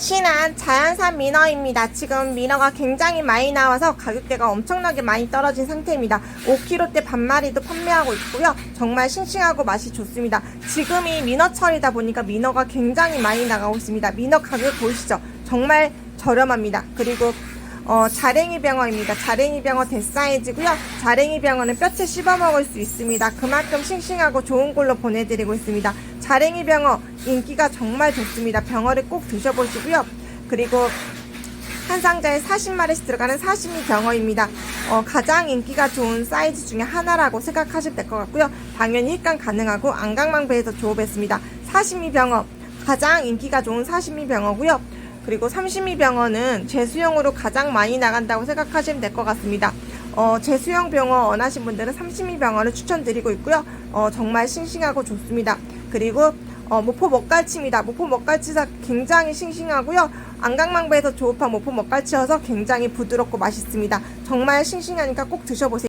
신한 자연산 민어입니다. 지금 민어가 굉장히 많이 나와서 가격대가 엄청나게 많이 떨어진 상태입니다. 5kg대 반마리도 판매하고 있고요. 정말 싱싱하고 맛이 좋습니다. 지금이 민어철이다 보니까 민어가 굉장히 많이 나가고 있습니다. 민어 가격 보이시죠? 정말 저렴합니다. 그리고 어, 자랭이 병어입니다. 자랭이 병어 대사이즈고요. 자랭이 병어는 뼈채 씹어 먹을 수 있습니다. 그만큼 싱싱하고 좋은 걸로 보내드리고 있습니다. 자랭이 병어 인기가 정말 좋습니다. 병어를 꼭 드셔보시고요. 그리고 한 상자에 40마리씩 들어가는 사시미 병어입니다. 어, 가장 인기가 좋은 사이즈 중에 하나라고 생각하시면 될것 같고요. 당연히 입간 가능하고 안강망배에서 조업했습니다. 사시미 병어 가장 인기가 좋은 사시미 병어고요. 그리고 삼시미 병어는 제수용으로 가장 많이 나간다고 생각하시면 될 것 같습니다. 어, 제수용 병어 원하신 분들은 삼시미 병어를 추천드리고 있고요. 어, 정말 싱싱하고 좋습니다. 그리고 어, 모포 먹갈치입니다. 모포 먹갈치가 굉장히 싱싱하고요. 안강망배에서 조업한 모포 먹갈치여서 굉장히 부드럽고 맛있습니다. 정말 싱싱하니까 꼭 드셔보세요.